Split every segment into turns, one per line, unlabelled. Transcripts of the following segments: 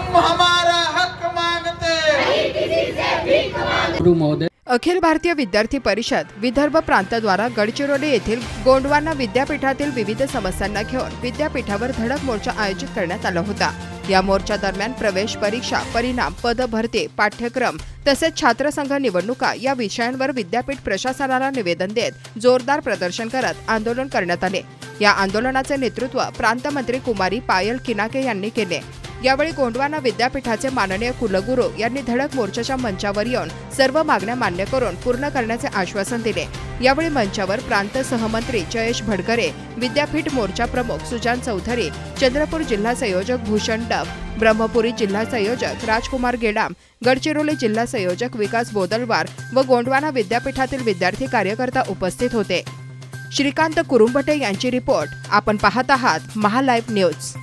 हम हमारा हक मांगते।
अखिल भारतीय विद्यार्थी परिषद विदर्भ प्रांताद्वारा गडचिरोली येथील गोंडवाना विद्यापीठातील विविध समस्यांना घेऊन विद्यापीठावर धडक मोर्चा आयोजित करण्यात आला होता. या मोर्चा दरम्यान प्रवेश परीक्षा परिणाम पद भरते पाठ्यक्रम तसेच छात्रसंघ निवडणुका या विषयांवर विद्यापीठ प्रशासनाला निवेदन देत जोरदार प्रदर्शन करत आंदोलन करण्यात आले. या आंदोलनाचे नेतृत्व प्रांतमंत्री कुमारी पायल किनाके यांनी केले. यावेळी गोंडवाना विद्यापीठाचे माननीय कुलगुरू यांनी धडक मोर्चाच्या मंचावर येऊन सर्व मागण्या मान्य करून पूर्ण करण्याचे आश्वासन दिले. यावेळी मंचावर प्रांत सहमंत्री जयेश भडकरे विद्यापीठ मोर्चा प्रमुख सुजान चौधरी चंद्रपूर जिल्हा संयोजक भूषण डब ब्रह्मपुरी जिल्हा संयोजक राजकुमार गेडाम गडचिरोली जिल्हा संयोजक विकास बोदलवार व गोंडवाना विद्यापीठातील विद्यार्थी कार्यकर्ता उपस्थित होते. श्रीकांत कुरुंबटे यांची रिपोर्ट आपण पाहत आहात महालाईव्ह न्यूज.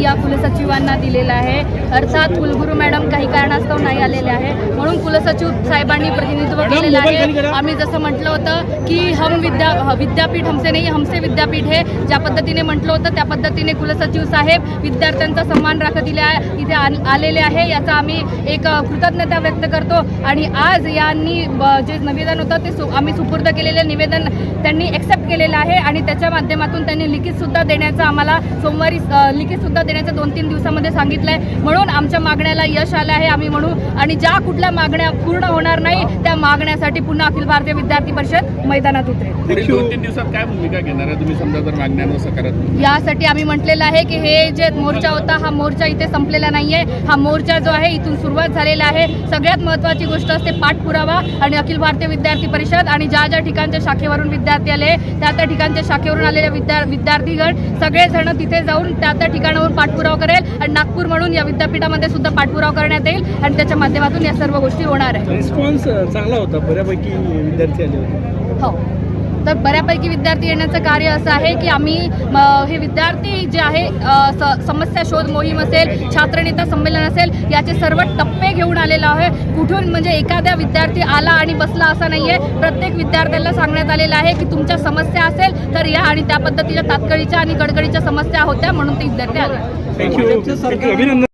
मी या कुलसचिवांना दिलेला आहे. अर्थात कुलगुरू मॅडम काही कारणास्तव नाही आलेले आहे. म्हणून कुलसचिव साहेबांनी प्रतिनिधित्व केलेलं आहे. आम्ही जसं म्हटलं होतं की हम विद्या विद्यापीठ हमसे नाही हमसे विद्यापीठ हे. ज्या पद्धतीने म्हटलं होतं त्या पद्धतीने कुलसचिव साहेब विद्यार्थ्यांचा सन्मान राखत दिले आहे इथे आल- आलेले आहे. याचा आम्ही एक कृतज्ञता व्यक्त करतो. आणि आज यांनी जे निवेदन होतं ते सु आम्ही सुपूर्द केलेलं निवेदन त्यांनी एक्सेप्ट केलेलं आहे. आणि त्याच्या माध्यमातून त्यांनी लिखितसुद्धा देण्याचं आम्हाला सोमवारी अ, लिखितसुद्धा देण्याचं दोन तीन दिवसामध्ये सांगितलं आहे म्हणून आमच्या मागण्याला यश आलं आहे आम्ही म्हणू. आणि ज्या कुठल्या मागण्या पूर्ण होणार नाही त्या मागण्यासाठी पुन्हा अखिल भारतीय विद्यार्थी परिषद मैदानात उतरेल.
पुढील दोन तीन दिवसात काय भूमिका घेणार आहे तुम्ही समजा जर मागण्यांवर सकारात्मक?
यासाठी आम्ही म्हटलेलं आहे की हे जे मोर्चा होता हा मोर्चा इथे संपलेला नाहीये. हा मोर्चा जो आहे इथून सुरुवात झालेला आहे. सगळ्यात महत्त्वाची गोष्ट असते पाठपुरावा आणि अखिल भारतीय विद्यार्थी परिषद आणि ज्या ज्या ठिकाणच्या शाखेवरून विद्यार्थी आले त्या त्या ठिकाणच्या शाखेवरून आलेले विद्या विद्यार्थीगण सगळेजण तिथे जाऊन त्या त्या ठिकाणावरून पाठपुरावा करेल आणि नागपूर म्हणून या विद्यापीठामध्ये सुद्धा पाठपुरावा करण्यात येईल आणि त्याच्या माध्यमातून या सर्व गोष्टी होणार आहे
रिस्पॉन्स चांगला होता. बऱ्यापैकी विद्यार्थी आले होते.
हो. तर बऱ्यापैकी विद्यार्थी येण्याचं कार्य असं आहे की आम्ही हे विद्यार्थी जे आहे समस्या शोध मोहीम असेल छात्रनेता संमेलन असेल याचे सर्व टप्पे घेऊन आलेलो आहे. कुठून म्हणजे एखाद्या विद्यार्थी आला आणि बसला असा नाही आहे प्रत्येक विद्यार्थ्याला सांगण्यात आलेलं आहे की तुमच्या समस्या असेल तर या आणि त्या पद्धतीच्या तात्काळीच्या आणि कडकडीच्या समस्या होत्या म्हणून ते विद्यार्थी आले.